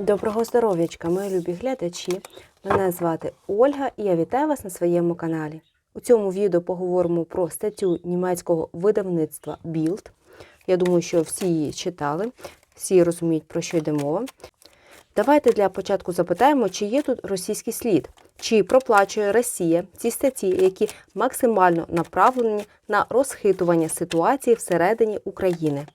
Доброго здоров'ячка, мої любі глядачі. Мене звати Ольга і я вітаю вас на своєму каналі. У цьому відео поговоримо про статтю німецького видавництва Bild. Я думаю, що всі її читали, всі розуміють, про що йде мова. Давайте для початку запитаємо, чи є тут російський слід, чи проплачує Росія ці статті, які максимально направлені на розхитування ситуації всередині України.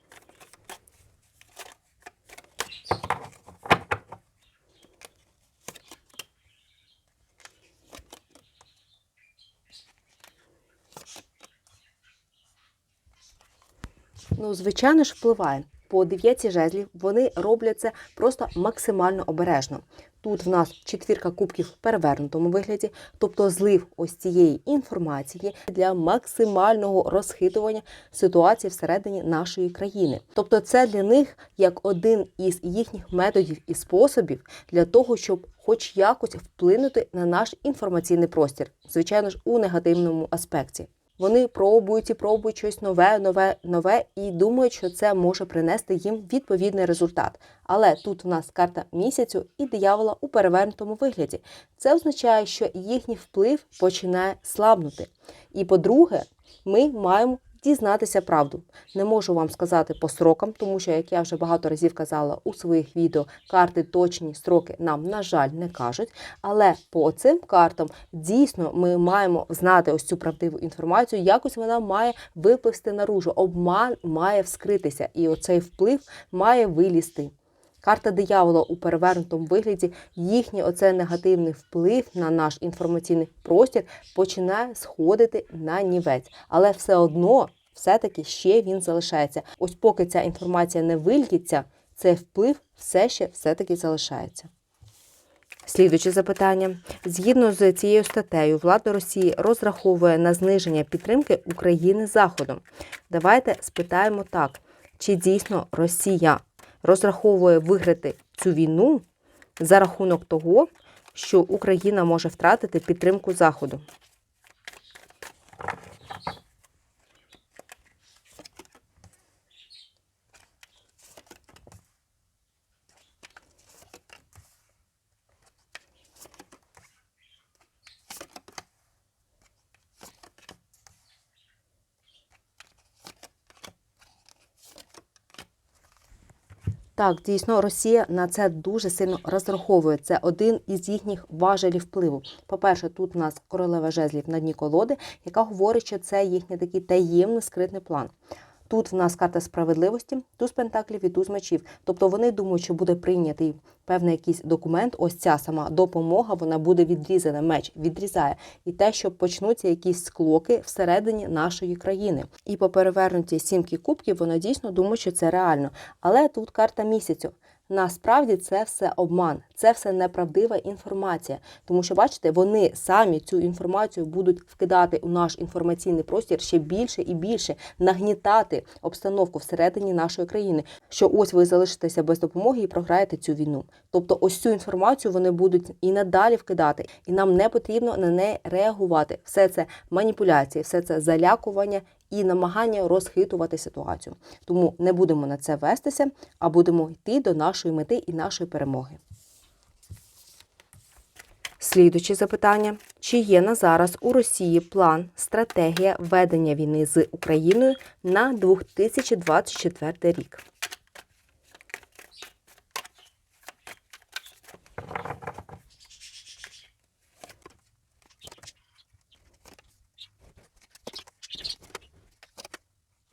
Ну, звичайно ж, впливає. По дев'ятці жезлів вони роблять це просто максимально обережно. Тут в нас четвірка кубків в перевернутому вигляді, тобто злив ось цієї інформації для максимального розхитування ситуації всередині нашої країни. Тобто, це для них як один із їхніх методів і способів для того, щоб хоч якось вплинути на наш інформаційний простір, звичайно ж, у негативному аспекті. Вони пробують і пробують щось нове, нове, нове і думають, що це може принести їм відповідний результат. Але тут у нас карта місяцю і диявола у перевернутому вигляді. Це означає, що їхній вплив починає слабнути. І по-друге, ми маємо дізнатися правду. Не можу вам сказати по срокам, тому що, як я вже багато разів казала у своїх відео, карти точні строки нам, на жаль, не кажуть. Але по цим картам дійсно ми маємо знати ось цю правдиву інформацію, якось вона має випливти наружу, обман має вскритися, і оцей вплив має вилізти. Карта диявола у перевернутому вигляді, їхній оцей негативний вплив на наш інформаційний простір починає сходити на нівець. Але все одно, все-таки ще він залишається. Ось поки ця інформація не вильється, цей вплив все ще все-таки залишається. Слідуюче запитання. Згідно з цією статтею, влада Росії розраховує на зниження підтримки України Заходом. Давайте спитаємо так, чи дійсно Росія розраховує виграти цю війну за рахунок того, що Україна може втратити підтримку Заходу. Так, дійсно, Росія на це дуже сильно розраховує. Це один із їхніх важелів впливу. По-перше, тут у нас королева жезлів на дні колоди, яка говорить, що це їхній такий таємний скритний план. Тут в нас карта справедливості, туз пентаклів і туз мечів. Тобто вони думають, що буде прийнятий певний якийсь документ. Ось ця сама допомога, вона буде відрізана. Меч відрізає. І те, що почнуться якісь склоки всередині нашої країни. І по перевернутій сімки кубків вона дійсно думає, що це реально. Але тут карта місяцю. Насправді це все обман, це все неправдива інформація. Тому що, бачите, вони самі цю інформацію будуть вкидати у наш інформаційний простір ще більше і більше, нагнітати обстановку всередині нашої країни. Що ось ви залишитеся без допомоги і програєте цю війну. Тобто, ось цю інформацію вони будуть і надалі вкидати, і нам не потрібно на неї реагувати. Все це маніпуляції, все це залякування і намагання розхитувати ситуацію. Тому не будемо на це вестися, а будемо йти до нашої мети і нашої перемоги. Слідуче запитання: чи є на зараз у Росії план, стратегія ведення війни з Україною на 2024 рік?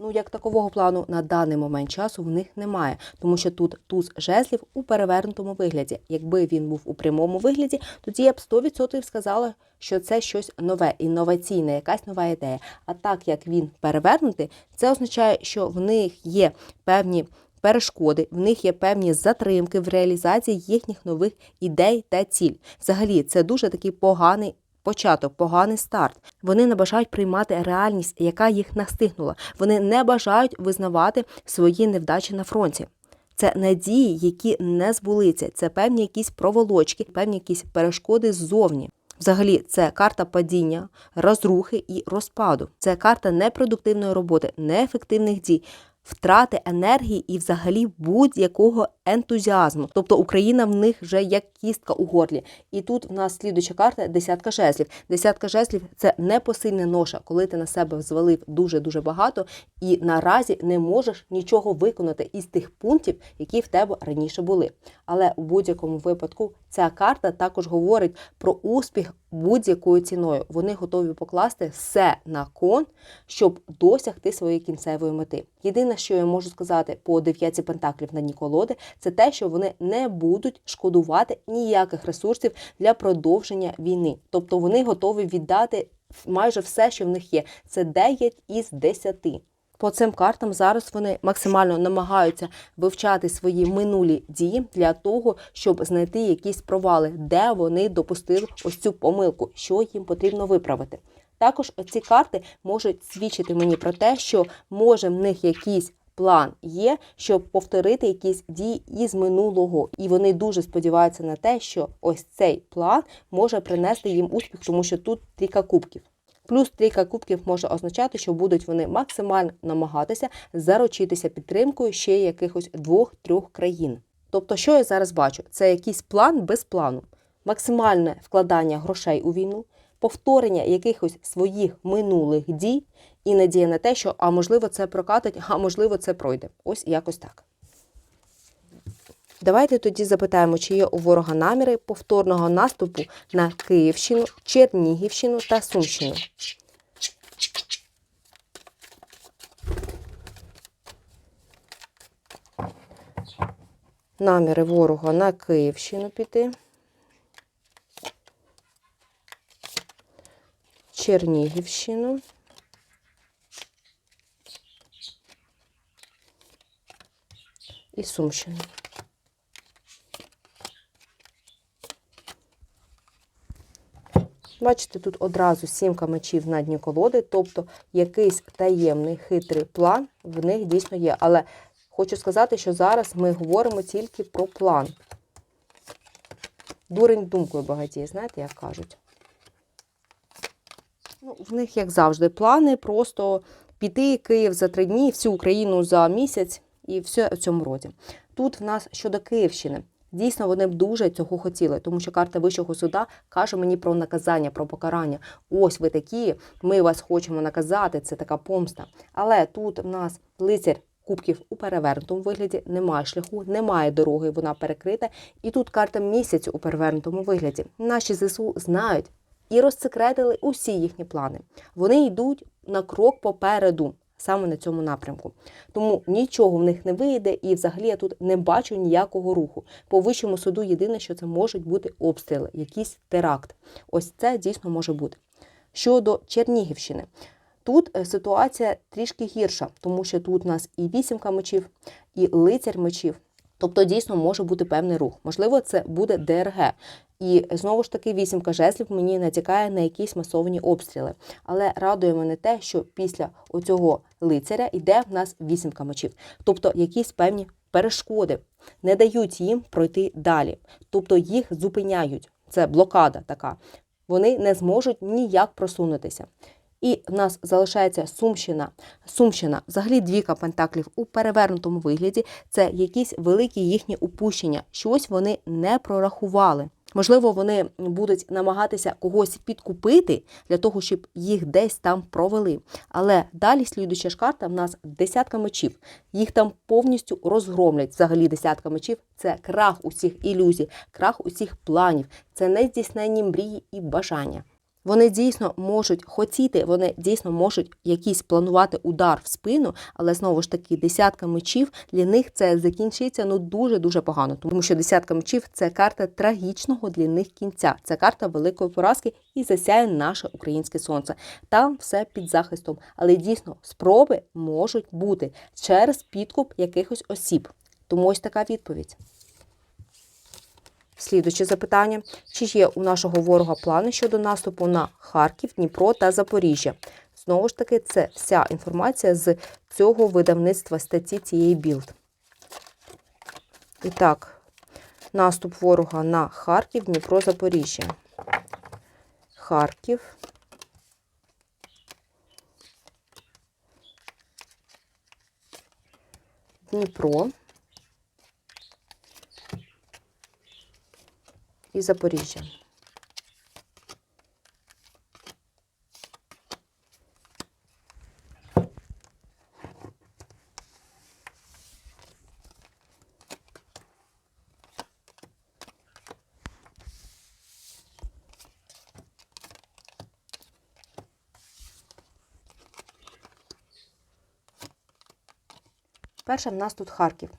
Ну, як такового плану на даний момент часу в них немає, тому що тут туз жезлів у перевернутому вигляді. Якби він був у прямому вигляді, тоді я б 100% сказала, що це щось нове, інноваційне, якась нова ідея. А так як він перевернутий, це означає, що в них є певні. Перешкоди, в них є певні затримки в реалізації їхніх нових ідей та ціль. Взагалі, це дуже такий поганий початок, поганий старт. Вони не бажають приймати реальність, яка їх настигнула. Вони не бажають визнавати свої невдачі на фронті. Це надії, які не збулися. Це певні якісь проволочки, певні якісь перешкоди ззовні. Взагалі, це карта падіння, розрухи і розпаду. Це карта непродуктивної роботи, неефективних дій, втрати енергії і взагалі будь-якого ентузіазму. Тобто Україна в них вже як кістка у горлі. І тут в нас слідуча карта десятка жезлів. Десятка жезлів це непосильна ноша, коли ти на себе звалив дуже дуже багато, і наразі не можеш нічого виконати із тих пунктів, які в тебе раніше були. Але у будь-якому випадку ця карта також говорить про успіх будь-якою ціною. Вони готові покласти все на кон, щоб досягти своєї кінцевої мети. Єдине, що я можу сказати по дев'ятці пентаклів на дні колоди, це те, що вони не будуть шкодувати ніяких ресурсів для продовження війни. Тобто вони готові віддати майже все, що в них є. Це 9 із 10 по цим картам зараз вони максимально намагаються вивчати свої минулі дії для того, щоб знайти якісь провали, де вони допустили ось цю помилку, що їм потрібно виправити. Також ці карти можуть свідчити мені про те, що може в них якийсь план є, щоб повторити якісь дії із минулого, і вони дуже сподіваються на те, що ось цей план може принести їм успіх, тому що тут трійка кубків. Плюс трійка кубків може означати, що будуть вони максимально намагатися заручитися підтримкою ще якихось двох-трьох країн. Тобто, що я зараз бачу, це якийсь план без плану, максимальне вкладання грошей у війну, повторення якихось своїх минулих дій і надія на те, що а можливо це прокатить, а можливо це пройде. Ось якось так. Давайте тоді запитаємо, чи є у ворога наміри повторного наступу на Київщину, Чернігівщину та Сумщину. Наміри ворога на Київщину піти. Чернігівщину. І Сумщину. Бачите, тут одразу сімка мечів на дні колоди, тобто якийсь таємний хитрий план в них дійсно є. Але хочу сказати, що зараз ми говоримо тільки про план. Дурень думкою багатіє, знаєте, як кажуть. Ну, В них, як завжди, плани просто піти Київ за три дні, всю Україну за місяць і все в цьому роді. Тут в нас щодо Київщини. Дійсно, вони б дуже цього хотіли, тому що карта Вищого суда каже мені про наказання, про покарання. Ось ви такі, ми вас хочемо наказати, це така помста. Але тут в нас лицар кубків у перевернутому вигляді, немає шляху, немає дороги, вона перекрита. І тут карта місяцю у перевернутому вигляді. Наші ЗСУ знають і розсекретили усі їхні плани. Вони йдуть на крок попереду саме на цьому напрямку. Тому нічого в них не вийде, і взагалі я тут не бачу ніякого руху. По вищому суду єдине, що це можуть бути обстріли, якийсь теракт. Ось це дійсно може бути. Щодо Чернігівщини. Тут е, ситуація трішки гірша, тому що тут у нас і вісімка мечів, і лицар мечів. Тобто, дійсно може бути певний рух. Можливо, це буде ДРГ. І знову ж таки, вісімка жезлів мені натякає на якісь масовані обстріли. Але радує мене те, що після оцього лицаря йде в нас вісімка мечів. Тобто якісь певні перешкоди не дають їм пройти далі. Тобто їх зупиняють. Це блокада така. Вони не зможуть ніяк просунутися. І в нас залишається Сумщина. Сумщина, взагалі двіка пентаклів у перевернутому вигляді. Це якісь великі їхні упущення. Щось вони не прорахували. Можливо, вони будуть намагатися когось підкупити для того, щоб їх десь там провели. Але далі слідуюча ж карта в нас десятка мечів. Їх там повністю розгромлять. Взагалі десятка мечів це крах усіх ілюзій, крах усіх планів, це нездійсненні мрії і бажання. Вони дійсно можуть хотіти, вони дійсно можуть якийсь планувати удар в спину, але знову ж таки десятка мечів для них це закінчиться ну дуже дуже погано, тому що десятка мечів це карта трагічного для них кінця. Це карта великої поразки і засяє наше українське сонце. Там все під захистом, але дійсно спроби можуть бути через підкуп якихось осіб. Тому ось така відповідь. Слідуюче запитання: чи є у нашого ворога плани щодо наступу на Харків, Дніпро та Запоріжжя? Знову ж таки, це вся інформація з цього видавництва статті цієї білд. І так, наступ ворога на Харків, Дніпро, Запоріжжя. Харків. Дніпро. І Запоріжжя. Перше в нас тут Харків.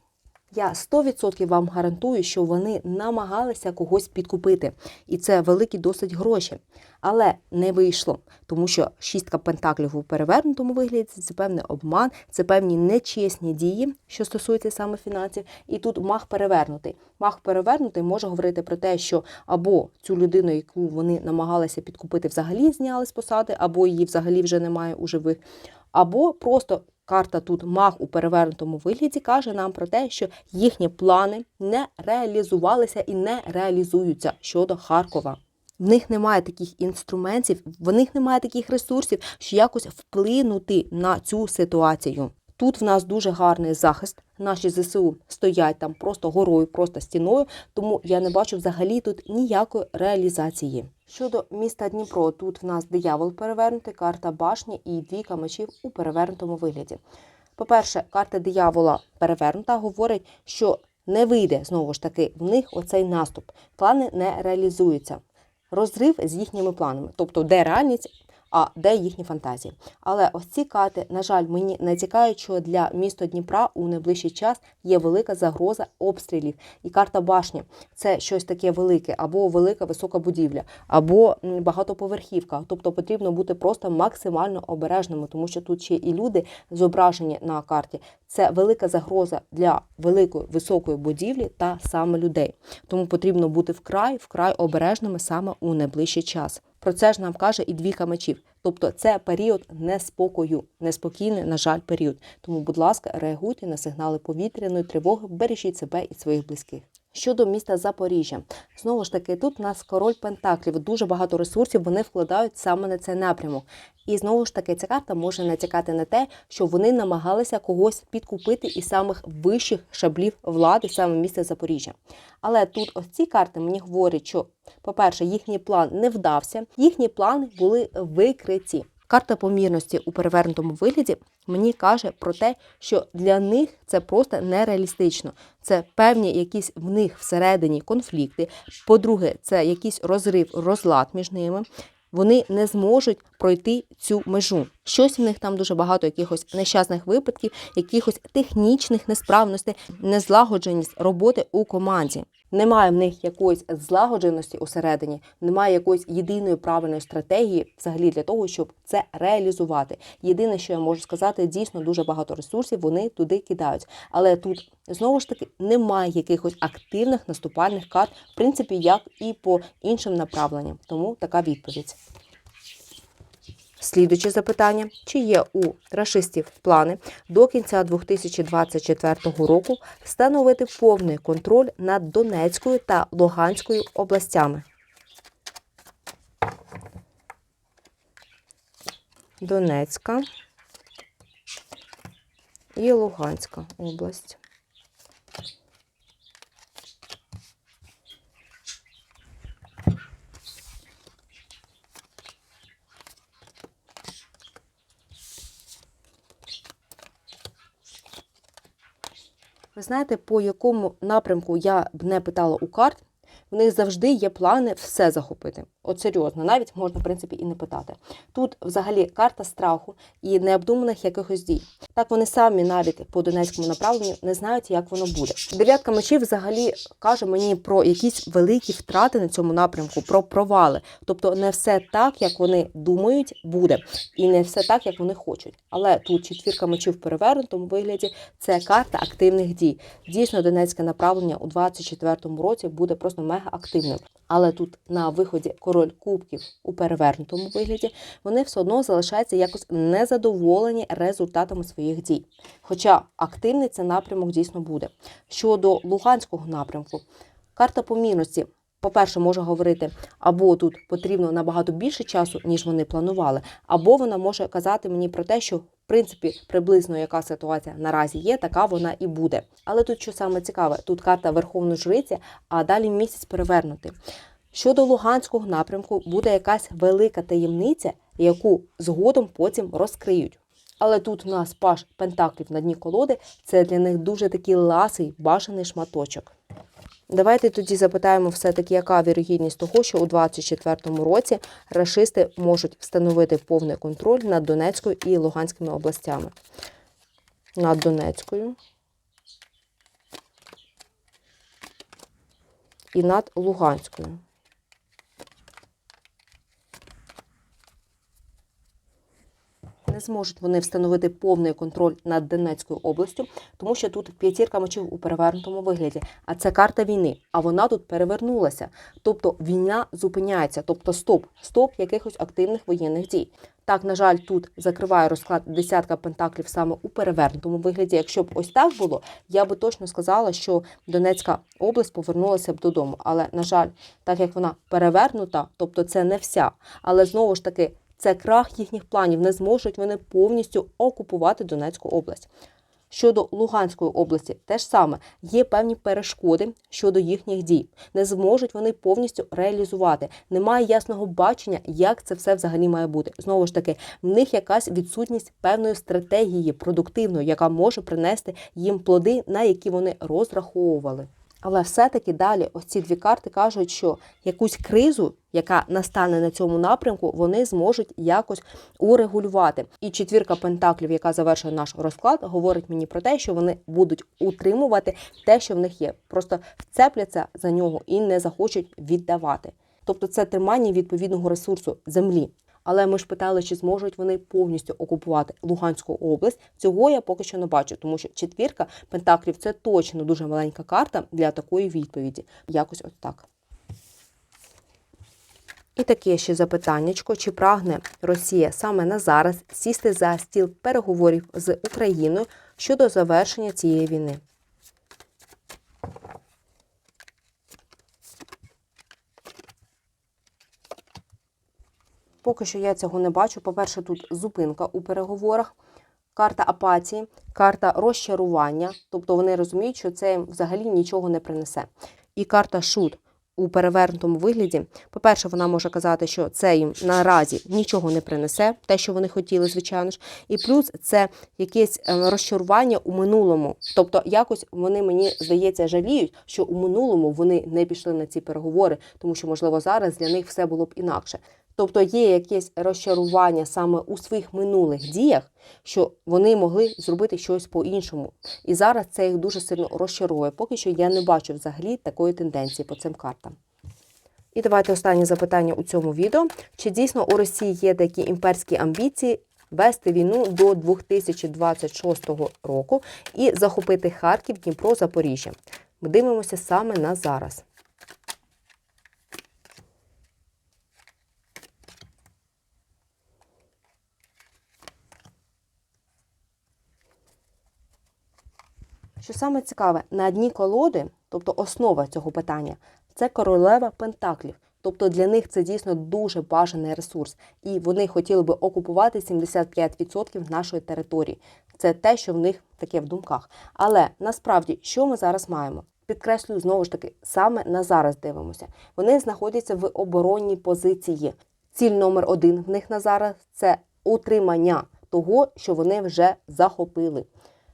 Я 100% вам гарантую, що вони намагалися когось підкупити. І це великі досить гроші. Але не вийшло, тому що шістка пентаклів у перевернутому вигляді це певний обман, це певні нечесні дії, що стосуються саме фінансів. І тут мах перевернутий. Мах перевернутий може говорити про те, що або цю людину, яку вони намагалися підкупити, взагалі зняли з посади, або її взагалі вже немає у живих, або просто карта тут маг у перевернутому вигляді каже нам про те, що їхні плани не реалізувалися і не реалізуються щодо Харкова. В них немає таких інструментів, в них немає таких ресурсів, що якось вплинути на цю ситуацію. Тут в нас дуже гарний захист. Наші ЗСУ стоять там просто горою, просто стіною, тому я не бачу взагалі тут ніякої реалізації. Щодо міста Дніпро, тут в нас диявол перевернутий, карта башні і двійка мечів у перевернутому вигляді. По-перше, карта диявола перевернута говорить, що не вийде знову ж таки в них оцей наступ. Плани не реалізуються. Розрив з їхніми планами, тобто де реальність, а де їхні фантазії. Але ось ці карти, на жаль, мені натякають, що для міста Дніпра у найближчий час є велика загроза обстрілів. І карта башні це щось таке велике, або велика висока будівля, або багатоповерхівка. Тобто потрібно бути просто максимально обережними, тому що тут ще і люди зображені на карті. Це велика загроза для великої високої будівлі та саме людей. Тому потрібно бути вкрай вкрай обережними саме у найближчий час. Про це ж нам каже і двіка мечів. Тобто це період неспокою, неспокійний, на жаль, період. Тому, будь ласка, реагуйте на сигнали повітряної тривоги, бережіть себе і своїх близьких. Щодо міста Запоріжжя, знову ж таки, тут у нас король Пентаклів, дуже багато ресурсів вони вкладають саме на цей напрямок. І знову ж таки, ця карта може натякати на те, що вони намагалися когось підкупити із самих вищих шаблів влади, саме міста Запоріжжя. Але тут ось ці карти мені говорять, що, по-перше, їхній план не вдався, їхні плани були викриті. Карта помірності у перевернутому вигляді мені каже про те, що для них це просто нереалістично. Це певні якісь в них всередині конфлікти. По-друге, це якийсь розрив, розлад між ними. Вони не зможуть пройти цю межу. Щось в них там дуже багато якихось нещасних випадків, якихось технічних несправностей, незлагодженість роботи у команді. Немає в них якоїсь злагодженості усередині, немає якоїсь єдиної правильної стратегії взагалі для того, щоб це реалізувати. Єдине, що я можу сказати, дійсно дуже багато ресурсів вони туди кидають. Але тут знову ж таки немає якихось активних наступальних карт, в принципі, як і по іншим направленням. Тому така відповідь. Слідуюче запитання: чи є у рашистів плани до кінця 2024 року встановити повний контроль над Донецькою та Луганською областями? Донецька і Луганська область. Ви знаєте, по якому напрямку я б не питала у карт, в них завжди є плани все захопити. От серйозно, навіть можна, в принципі, і не питати. Тут взагалі карта страху і необдуманих якихось дій. Так вони самі навіть по донецькому направленню не знають, як воно буде. Дев'ятка мечів взагалі каже мені про якісь великі втрати на цьому напрямку, про провали. Тобто не все так, як вони думають, буде, і не все так, як вони хочуть. Але тут четвірка мечів в перевернутому вигляді це карта активних дій. Дійсно, донецьке направлення у 2024 році буде просто мега активним. Але тут на виході король кубків у перевернутому вигляді вони все одно залишаються якось незадоволені результатами своїх дій. Хоча активний це напрямок дійсно буде. Щодо Луганського напрямку, карта помірності. По-перше, може говорити, або тут потрібно набагато більше часу, ніж вони планували, або вона може казати мені про те, що В принципі, приблизно яка ситуація наразі є, така вона і буде. Але тут що саме цікаве, тут карта Верховної Жриці, а далі місяць перевернутий. Щодо Луганського напрямку буде якась велика таємниця, яку згодом потім розкриють. Але тут у нас паш пентаклів на дні колоди це для них дуже такий ласий, бажаний шматочок. Давайте тоді запитаємо все-таки, яка вірогідність того, що у 2024 році рашисти можуть встановити повний контроль над Донецькою і Луганськими областями. Над Донецькою і над Луганською. Не зможуть вони встановити повний контроль над Донецькою областю, тому що тут п'ятірка мечів у перевернутому вигляді. А це карта війни. А вона тут перевернулася. Тобто війна зупиняється, тобто стоп, стоп якихось активних воєнних дій. Так, на жаль, тут закриває розклад десятка пентаклів саме у перевернутому вигляді. Якщо б ось так було, я би точно сказала, що Донецька область повернулася б додому. Але на жаль, так як вона перевернута, тобто це не вся, але знову ж таки. Це крах їхніх планів. Не зможуть вони повністю окупувати Донецьку область. Щодо Луганської області, теж саме є певні перешкоди щодо їхніх дій. Не зможуть вони повністю реалізувати. Немає ясного бачення, як це все взагалі має бути. Знову ж таки, в них якась відсутність певної стратегії продуктивної, яка може принести їм плоди, на які вони розраховували. Але все-таки далі ось ці дві карти кажуть, що якусь кризу, яка настане на цьому напрямку, вони зможуть якось урегулювати. І четвірка пентаклів, яка завершує наш розклад, говорить мені про те, що вони будуть утримувати те, що в них є. Просто вцепляться за нього і не захочуть віддавати. Тобто це тримання відповідного ресурсу землі. Але ми ж питали, чи зможуть вони повністю окупувати Луганську область. Цього я поки що не бачу, тому що четвірка пентаклів це точно дуже маленька карта для такої відповіді. Якось от так. І таке ще запитаннячко, чи прагне Росія саме на зараз сісти за стіл переговорів з Україною щодо завершення цієї війни? Поки що я цього не бачу. По-перше, тут зупинка у переговорах, карта апатії, карта розчарування, тобто вони розуміють, що це взагалі нічого не принесе. І карта шут у перевернутому вигляді. По-перше, вона може казати, що це їм наразі нічого не принесе, те, що вони хотіли, звичайно ж. І плюс це якесь е, розчарування у минулому. Тобто, якось вони мені здається жаліють, що у минулому вони не пішли на ці переговори, тому що, можливо, зараз для них все було б інакше. Тобто є якесь розчарування саме у своїх минулих діях, що вони могли зробити щось по-іншому. І зараз це їх дуже сильно розчаровує. Поки що я не бачу взагалі такої тенденції по цим картам. І давайте останнє запитання у цьому відео. Чи дійсно у Росії є такі імперські амбіції вести війну до 2026 року і захопити Харків, Дніпро, Запоріжжя? Ми дивимося саме на зараз. Що саме цікаве, на дні колоди, тобто основа цього питання, це королева Пентаклів. Тобто для них це дійсно дуже бажаний ресурс, і вони хотіли би окупувати 75% нашої території. Це те, що в них таке в думках. Але насправді, що ми зараз маємо? Підкреслюю знову ж таки, саме на зараз дивимося. Вони знаходяться в оборонній позиції. Ціль номер один в них на зараз це утримання того, що вони вже захопили.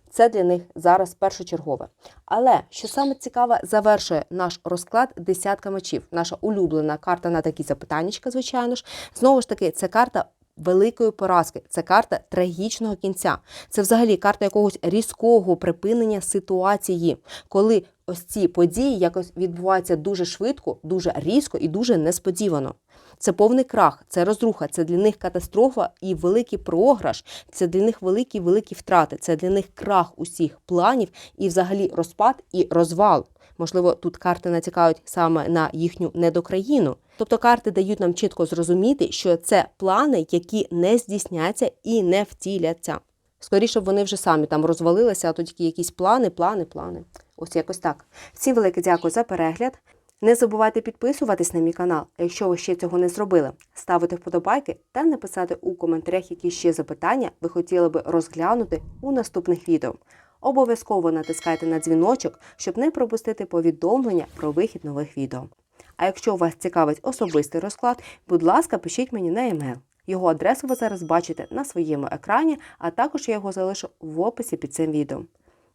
Це для них зараз першочергове. Але що саме цікаве, завершує наш розклад десятка мечів. Наша улюблена карта на такі запитаннячка, звичайно ж. Знову ж таки, це карта. Великої поразки це карта трагічного кінця. Це взагалі карта якогось різкого припинення ситуації, коли ось ці події якось відбуваються дуже швидко, дуже різко і дуже несподівано. Це повний крах, це розруха, це для них катастрофа і великий програш. Це для них великі великі втрати. Це для них крах усіх планів і, взагалі, розпад і розвал. Можливо, тут карти натякають саме на їхню недокраїну. Тобто карти дають нам чітко зрозуміти, що це плани, які не здійсняться і не втіляться. Скоріше б вони вже самі там розвалилися, а то тільки якісь плани, плани, плани. Ось якось так. Всім велике дякую за перегляд. Не забувайте підписуватись на мій канал, якщо ви ще цього не зробили, ставити вподобайки та написати у коментарях, які ще запитання ви хотіли би розглянути у наступних відео. Обов'язково натискайте на дзвіночок, щоб не пропустити повідомлення про вихід нових відео. А якщо вас цікавить особистий розклад, будь ласка, пишіть мені на емейл. Його адресу ви зараз бачите на своєму екрані, а також я його залишу в описі під цим відео.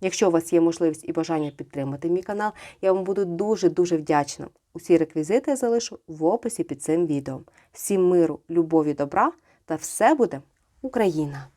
Якщо у вас є можливість і бажання підтримати мій канал, я вам буду дуже-дуже вдячна. Усі реквізити я залишу в описі під цим відео. Всім миру, любові, добра та все буде Україна!